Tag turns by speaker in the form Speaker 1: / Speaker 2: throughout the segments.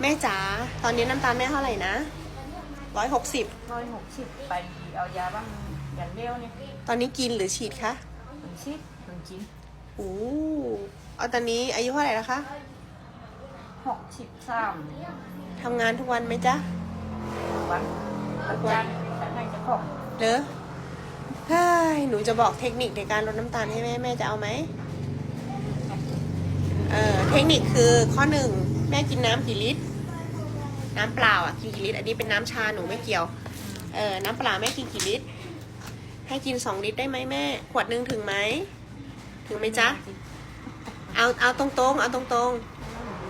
Speaker 1: แม่จ๋าตอนนี้น้ำตาลแม่เท่าไหร่นะร้อยหกสิบ
Speaker 2: ร้อยหกสิบไปเอายาบ้างอย่างเดียวเนี่ย
Speaker 1: ตอนนี้กินหรือฉีดคะ
Speaker 2: หนึ่งชิดหนึ่งชิ้น
Speaker 1: โอ้เอาตอนนี้อายุเท่าไหร่แล้วคะ
Speaker 2: หกสิบสาม
Speaker 1: ทำงานทุกวันไหมจ๊ะ
Speaker 2: วันวันจันทร์ฉันให้เจะของ
Speaker 1: เหรอเฮ้ยหนูจะบอกเทคนิคในการลดน้ำตาลให้แม่แม่จะเอาไหมเออเทคนิคคือข้อหนึ่ง แม่กินน้ำกี่ลิตร น้ำเปล่าอะกินกี่ลิตร อันนี้เป็นน้ำชาหนูไม่เกี่ยว เออ น้ำเปล่าแม่กินกี่ลิตร ให้กินสองลิตรได้ไหมแม่ ขวดหนึ่งถึงไหม ถึงไหมจ๊ะ เอา เอาตรงๆ เอาตรง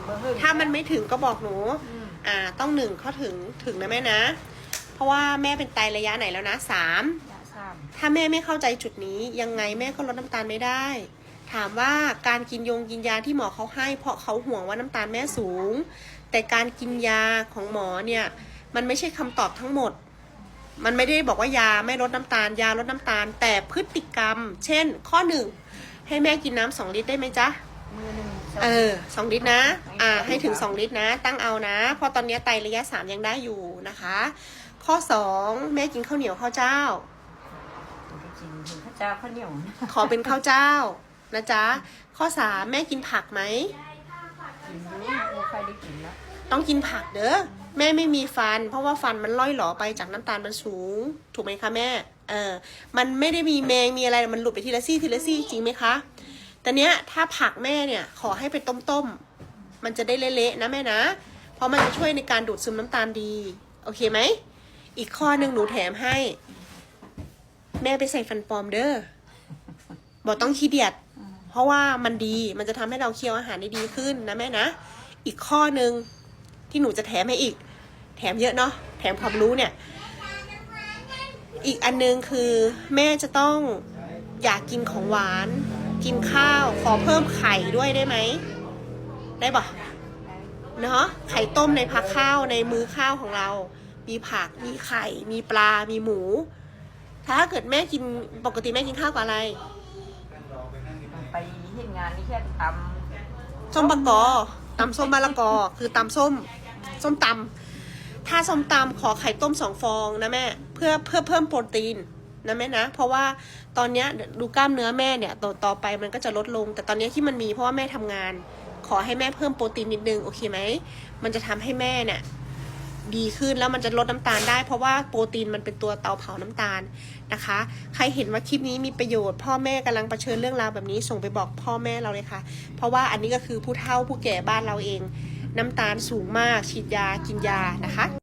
Speaker 2: เบอร์หึ่ง
Speaker 1: ๆถ้ามันไม่ถึงก็บอกหนู
Speaker 2: อืม
Speaker 1: อ่า ต้องหนึ่งข้อถึง ถึงนะแม่นะ เพราะว่าแม่เป็นไตระยะไหนแล้วนะสาม
Speaker 2: ยาสาม
Speaker 1: ถ้าแม่ไม่เข้าใจจุดนี้ยังไงแม่ก็ลดน้ำตาลไม่ได้ ถามว่าการกินยงกินยาที่หมอเขาให้ เพราะเขาห่วงว่าน้ำตาลแม่สูง แต่การกินยาของหมอเนี่ยมันไม่ใช่คำตอบทั้งหมด มันไม่ได้บอกว่ายาไม่ลดน้ำตาล ยาลดน้ำตาล แต่พฤติกรรม เช่น ข้อหนึ่งให้แม่กินน้ำสองลิตรได้ไหมจ๊ะ
Speaker 2: มือหนึ่ง
Speaker 1: เออสองลิตรนะ อ่า ให้ถึงสองลิตรนะ ตั้งเอานะ เพราะตอนนี้ไตระยะสามยังได้อยู่นะคะ ข้อสองแม่กินข้าวเหนียวข้าวเจ้า
Speaker 2: ถึงจะกินถึงข้าวเจ้าข้าวเหนียว
Speaker 1: ขอเป็นข้าวเจ้า นะจ๊ะ ข้อสามแม่กินผักไหม
Speaker 2: กินรู้ไม่ค่อยได้กินแล้ว
Speaker 1: ต้องกินผักเด้อแม่ไม่มีฟัน เพราะว่าฟันมันล่อยหลอไปจากน้ำตาลมันสูง ถูกไหมคะแม่เออมันไม่ได้มีแมงมีอะไรมันหลุดไปทีละซี่ทีละซี่จริงไหมคะแต่เนี้ยถ้าผักแม่เนี่ยขอให้ไปต้มๆมันจะได้เละๆนะแม่นะ เพราะมันจะช่วยในการดูดซึมน้ำตาลดี โอเคไหมอีกข้อหนึ่งหนูแถมให้ แม่ไปใส่ฟันปลอมเด้อบอกต้องขี้เดียด เพราะว่ามันดีมันจะทำให้เราเคี้ยวอาหารได้ดีขึ้นนะแม่นะ อีกข้อหนึ่งที่หนูจะแถมให้อีก แถมเยอะเนาะแถมความรู้เนี่ย อีกอันนึงคือแม่จะต้องอยากกินของหวาน กินข้าวขอเพิ่มไข่ด้วยได้ไหม ได้ปะเนาะไข่ต้มในพักข้าวในมื้อข้าวของเรา มีผักมีไข่ มีปลา มีหมู ถ้าเกิดแม่กินปกติแม่กินข้าวกับอะไร
Speaker 2: ไปเห็นงานนี่แค่ตำ
Speaker 1: ส้มบะกอตำส้มมะละกอ คือตำส้ม ส้มตำถ้าส้มตำขอไข่ต้มสองฟองนะแม่ เพื่อเพื่อเพิ่มโปรตีนนะแม่นะ เพราะว่าตอนนี้ดูกล้ามเนื้อแม่เนี่ยต่อต่อไปมันก็จะลดลง แต่ตอนนี้ที่มันมีเพราะว่าแม่ทำงาน ขอให้แม่เพิ่มโปรตีนนิดนึงโอเคไหมมันจะทำให้แม่เนี่ย ดีขึ้นแล้วมันจะลดน้ำตาลได้ เพราะว่าโปรตีนมันเป็นตัวเตาเผาน้ำตาลนะคะ ใครเห็นว่าคลิปนี้มีประโยชน์ พ่อแม่กำลังเผชิญเรื่องราวแบบนี้ส่งไปบอกพ่อแม่เราเลยค่ะ เพราะว่าอันนี้ก็คือผู้เฒ่าผู้แก่บ้านเราเอง น้ำตาลสูงมากฉีดยากินยานะคะ